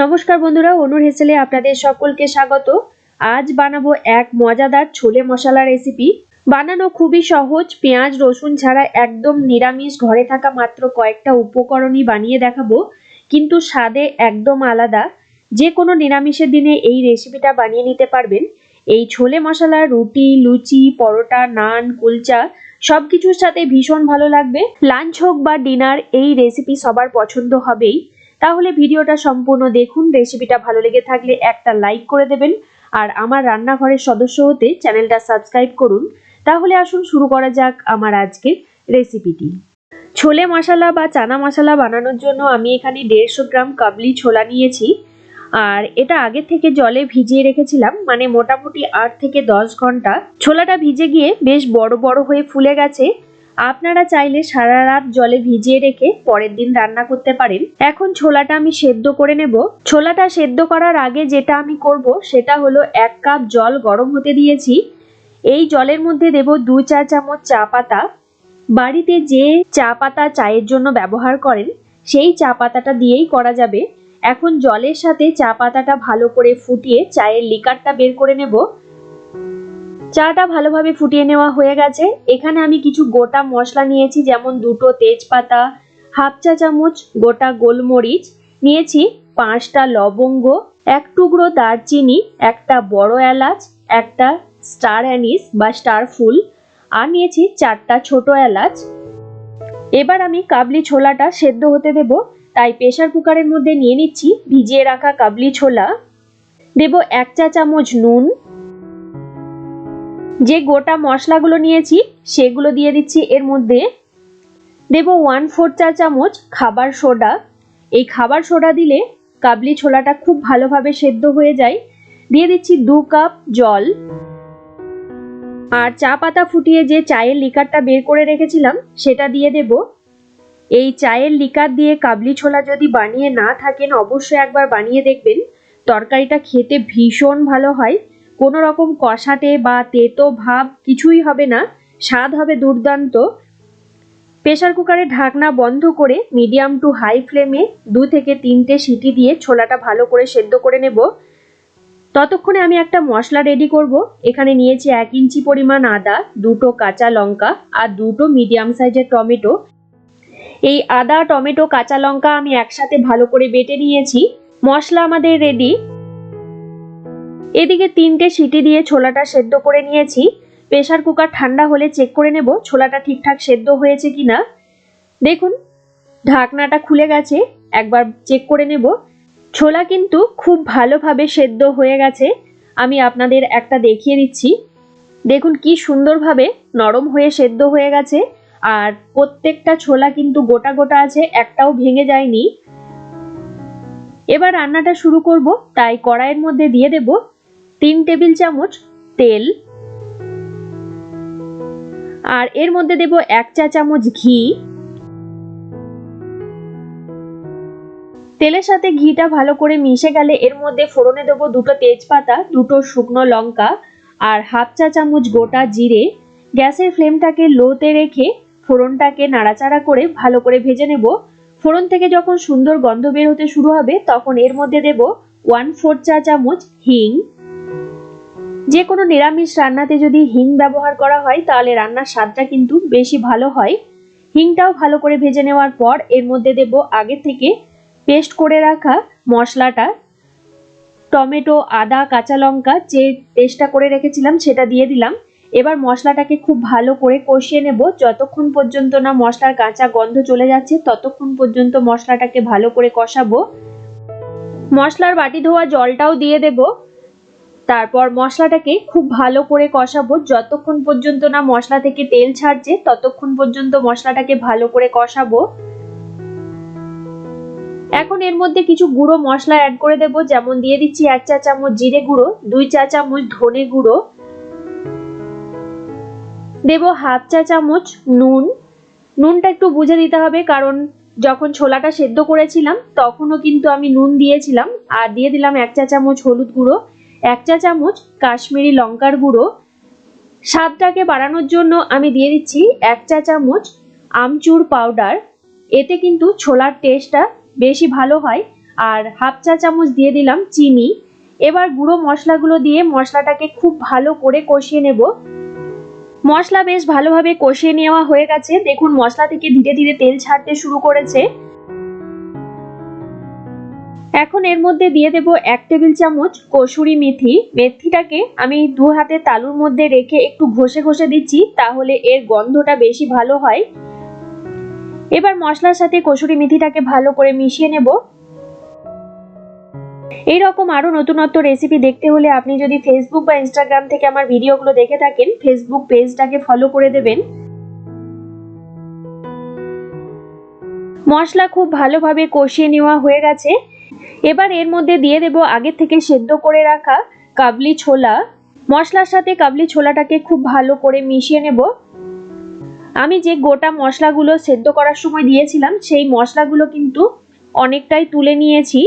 নমস্কার বন্ধুরা, অনুর হেসেলে আপনাদের সকলকে স্বাগত। আজ বানাবো এক মজাদার ছোলে মশলা রেসিপি বানানো খুবই সহজ, পেঁয়াজ, রসুন ছাড়া একদম নিরামিষ, ঘরে থাকা মাত্র কয়েকটা উপকরণই বানিয়ে দেখাবো। কিন্তু স্বাদে একদম আলাদা। যে কোনো নিরামিষের দিনে এই রেসিপিটা বানিয়ে নিতে পারবেন। এই ছোলে মশলা, রুটি, লুচি, পরোটা, নান, কুলচা সব কিছুর সাথে ভীষণ ভালো লাগবে। লাঞ্চ হোক বা ডিনার, এই রেসিপি সবার পছন্দ হবেই। তাহলে ভিডিওটা সম্পূর্ণ দেখুন। রেসিপিটা ভালো লেগে থাকলে একটা লাইক করে দেবেন। আর আমার রান্নাঘরের সদস্য হতে চ্যানেলটা সাবস্ক্রাইব করুন। তাহলে আসুন, শুরু করা যাক আমার আজকের রেসিপিটি। ছোলে মশলা বা চানা মশলা বানানোর জন্য আমি এখানে দেড়শো গ্রাম কাবলি ছোলা নিয়েছি। আর এটা আগে থেকে জলে ভিজিয়ে রেখেছিলাম মানে মোটামুটি আট থেকে দশ ঘণ্টা। ছোলাটা ভিজে গিয়ে বেশ বড় বড় হয়ে ফুলে গেছে। আপনারা চাইলে সারা রাত জলে ভিজিয়ে রেখে পরের দিন রান্না করতে পারেন। এখন ছোলাটা আমি সেদ্ধ করে নেব। ছোলাটা সেদ্ধ করার আগে যেটা আমি করব, সেটা হলো এক কাপ জল গরম হতে দিয়েছি। এই জলের মধ্যে দেব দু চা চামচ চা পাতা। বাড়িতে যে চা পাতা চায়ের জন্য ব্যবহার করেন, সেই চা পাতাটা দিয়েই করা যাবে। এখন জলের সাথে চা পাতাটা ভালো করে ফুটিয়ে চায়ের লিকারটা বের করে নেব। চাটা ভালোভাবে ফুটিয়ে নেওয়া হয়ে গেছে। এখানে আমি কিছু গোটা মশলা নিয়েছি, যেমন দুটো তেজপাতা, হাফ চা চামচ গোটা গোলমরিচ, নিয়েছি পাঁচটা লবঙ্গ, এক টুকরো দারচিনি, একটা বড় এলাচ, একটা স্টার অ্যানিস বা স্টার ফুল, আর নিয়েছি চারটা ছোট এলাচ। এবার আমি কাবলি ছোলাটা সেদ্ধ হতে দেব। তাই প্রেশার কুকারের মধ্যে নিয়ে নিচ্ছি, ভিজিয়ে রাখা কাবলি ছোলা। দেব এক চা চামচ নুন যে গোটা মশলাগুলো নিয়েছি, সেগুলো দিয়ে দিচ্ছি এর মধ্যে। দেব ওয়ান ফোর চা চামচ খাবার সোডা। এই খাবার সোডা দিলে কাবলি ছোলাটা খুব ভালোভাবে সেদ্ধ হয়ে যায়। দিয়ে দিচ্ছি দু কাপ জল। আর চা পাতা ফুটিয়ে যে চায়ের লিকারটা বের করে রেখেছিলাম, সেটা দিয়ে দেব। এই চায়ের লিকার দিয়ে কাবলি ছোলা যদি বানিয়ে না থাকেন, অবশ্যই একবার বানিয়ে দেখবেন। তরকারিটা খেতে ভীষণ ভালো হয়। কোনো রকম কষাটে বা তেতো ভাব কিছুই হবে না, স্বাদ হবে দুর্দান্ত। প্রেশার কুকারে ঢাকনা বন্ধ করে মিডিয়াম টু হাই ফ্লেমে দু থেকে তিনটে সিটি দিয়ে ছোলাটা ভালো করে সেদ্ধ করে নেব। ততক্ষণে আমি একটা মশলা রেডি করব। এখানে নিয়েছি এক ইঞ্চি পরিমাণ আদা, দুটো কাঁচা লঙ্কা আর দুটো মিডিয়াম সাইজের টমেটো। এই আদা, টমেটো, কাঁচা লঙ্কা আমি একসাথে ভালো করে বেটে নিয়েছি। মশলা আমাদের রেডি এদিকে তিনটে সিটি দিয়ে ছোলাটা সেদ্ধ করে নিয়েছি। প্রেশার কুকার ঠান্ডা হলে চেক করে নেব ছোলাটা ঠিকঠাক সেদ্ধ হয়েছে কি না দেখুন, ঢাকনাটা খুলে গেছে, একবার চেক করে নেব। ছোলা কিন্তু খুব ভালোভাবে সেদ্ধ হয়ে গেছে। আমি আপনাদের একটা দেখিয়ে দিচ্ছি। দেখুন কি সুন্দরভাবে নরম হয়ে সেদ্ধ হয়ে গেছে। আর প্রত্যেকটা ছোলা কিন্তু গোটা গোটা আছে, একটাও ভেঙে যায়নি। এবার রান্নাটা শুরু করব, তাই কড়াইয়ের মধ্যে দিয়ে দেব। তিন টেবিল চামচ তেল। আর এর মধ্যে দেব এক চা চামচ ঘি। তেলের সাথে ঘিটা ভালো করে মিশে গেলে এর মধ্যে ফোড়নে দেবো দুটো তেজপাতা, দুটো শুকনো লঙ্কা আর হাফ চা চামচ গোটা জিরে। গ্যাসের ফ্লেমটাকে লোতে রেখে ফোড়নটাকে নাড়াচাড়া করে ভালো করে ভেজে নেব। ফোড়ন থেকে যখন সুন্দর গন্ধ বের হতে শুরু হবে, তখন এর মধ্যে দেব ওয়ান ফোর চা চামচ হিং। যে কোনো নিরামিষ রান্নাতে যদি হিং ব্যবহার করা হয়, তাহলে রান্নার স্বাদটা কিন্তু বেশি ভালো হয়। হিংটাও ভালো করে ভেজে নেওয়ার পর এর মধ্যে দেব আগে থেকে পেস্ট করে রাখা মশলাটা। টমেটো, আদা, কাঁচা লঙ্কা যে পেস্টটা করে রেখেছিলাম সেটা দিয়ে দিলাম। এবার মশলাটাকে খুব ভালো করে কষিয়ে নেব। যতক্ষণ পর্যন্ত না মশলার কাঁচা গন্ধ চলে যাচ্ছে, ততক্ষণ পর্যন্ত মশলাটাকে ভালো করে কষাবো। মশলার বাটি ধোয়া জলটাও দিয়ে দেব। তারপর মশলাটাকে খুব ভালো করে কষাবো। যতক্ষণ পর্যন্ত না মশলা থেকে তেল ছাড়ছে, ততক্ষণ পর্যন্ত মশলাটাকে ভালো করে কষাবো। এখন এর মধ্যে কিছু গুঁড়ো মশলা অ্যাড করে দেব। যেমন দিয়ে দিচ্ছি এক চা চামচ জিরে গুঁড়ো, দুই চা চামচ ধনে গুঁড়ো। দেব হাফ চা চামচ নুন। নুনটা একটু বুঝে দিতে হবে, কারণ যখন ছোলাটা সেদ্ধ করেছিলাম, তখনও কিন্তু আমি নুন দিয়েছিলাম। আর দিয়ে দিলাম এক চা চামচ হলুদ গুঁড়ো। এক চা চামচ কাশ্মীরি লঙ্কার গুঁড়ো। স্বাদটাকে বাড়ানোর জন্য আমি দিয়ে দিচ্ছি এক চা চামচ আমচুর পাউডার। এতে কিন্তু ছোলার টেস্টটা বেশি ভালো হয়। আর হাফ চা চামচ দিয়ে দিলাম চিনি। এবার গুঁড়ো মশলাগুলো দিয়ে মশলাটাকে খুব ভালো করে কষিয়ে নেব। মশলা বেশ ভালোভাবে কষিয়ে নেওয়া হয়ে গেছে। দেখুন, মশলা থেকে ধীরে ধীরে তেল ছাড়তে শুরু করেছে। এখন এর মধ্যে দিয়ে দেব এক টেবিল চামচ কসুরি মেথি। মেথিটাকে আমি দু হাতে তালুর মধ্যে রেখে একটু ঘষে ঘষে দিচ্ছি, তাহলে এর গন্ধটা বেশি ভালো হয়। এবার মশলার সাথে কসুরি মেথিটাকে ভালো করে মিশিয়ে নেব। এই রকম আরও নতুনত্ব রেসিপি দেখতে হলে আপনি যদি ফেসবুক বা ইনস্টাগ্রাম থেকে আমার ভিডিওগুলো দেখে থাকেন ফেসবুক পেজটাকে ফলো করে দেবেন। মশলা খুব ভালোভাবে কষিয়ে নেওয়া হয়ে গেছে। এবার এর মধ্যে দিয়ে দেব আগে থেকে সেদ্ধ করে রাখা কাবলি ছোলা। মশলার সাথে কাবলি ছোলাটাকে খুব ভালো করে মিশিয়ে নেব। আমি যে গোটা মশলাগুলো সেদ্ধ করার সময় দিয়েছিলাম, সেই মশলাগুলো কিন্তু অনেকটাই তুলে নিয়েছি।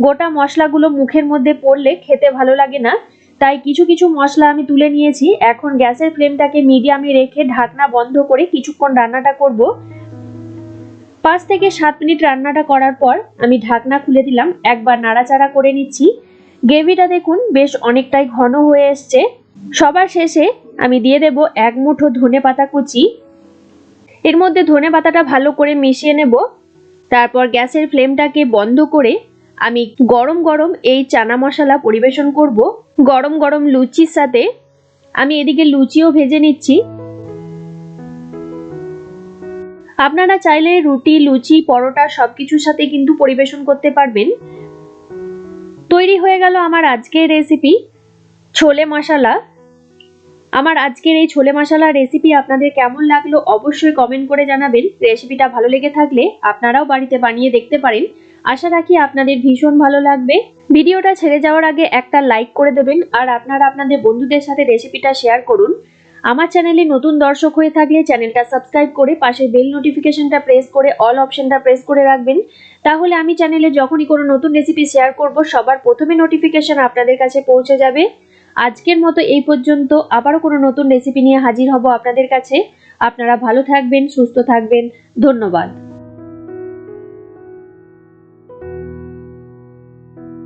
গোটা মশলাগুলো মুখের মধ্যে পড়লে খেতে ভালো লাগে না, তাই কিছু কিছু মশলা আমি তুলে নিয়েছি। এখন গ্যাসের ফ্লেমটাকে মিডিয়ামে রেখে ঢাকনা বন্ধ করে কিছুক্ষণ রান্নাটা করব। পাঁচ থেকে সাত মিনিট রান্নাটা করার পর আমি ঢাকনা খুলে দিলাম, একবার নাড়াচাড়া করে নিচ্ছি। গ্রেভিটা দেখুন বেশ অনেকটাই ঘন হয়ে এসছে। সবার শেষে আমি দিয়ে দেব এক মুঠো ধনে পাতা কুচি। এর মধ্যে ধনে পাতাটা ভালো করে মিশিয়ে নেব। তারপর গ্যাসের ফ্লেমটাকে বন্ধ করে আমি গরম গরম এই চানা মশলা পরিবেশন করব। গরম গরম লুচির সাথে আমি এদিকে লুচিও ভেজে নিচ্ছি। আপনারা চাইলে রুটি, লুচি, পরোটা সব কিছুর সাথে কিন্তু পরিবেশন করতে পারবেন। তৈরি হয়ে গেল আমার আজকের রেসিপি ছোলে মশালা। আমার আজকের এই ছোলে মশলা রেসিপি আপনাদের কেমন লাগল অবশ্যই কমেন্ট করে জানাবেন। রেসিপিটা ভালো লেগে থাকলে আপনারাও বাড়িতে বানিয়ে দেখতে পারেন। আশা রাখি আপনাদের ভীষণ ভালো লাগবে। ভিডিওটা ছেড়ে যাওয়ার আগে একটা লাইক করে দেবেন আর আপনারা আপনাদের বন্ধুদের সাথে রেসিপিটা শেয়ার করুন। আমার চ্যানেলে নতুন দর্শক হয়ে থাকলে চ্যানেলটা সাবস্ক্রাইব করে পাশে বেল নোটিফিকেশনটা প্রেস করে অল অপশনটা প্রেস করে রাখবেন। তাহলে আমি চ্যানেলে যখনই কোনো নতুন রেসিপি শেয়ার করব, সবার প্রথমে নোটিফিকেশন আপনাদের কাছে পৌঁছে যাবে। আজকের মতো এই পর্যন্ত আবারও কোনো নতুন রেসিপি নিয়ে হাজির হব আপনাদের কাছে। আপনারা ভালো থাকবেন, সুস্থ থাকবেন। ধন্যবাদ।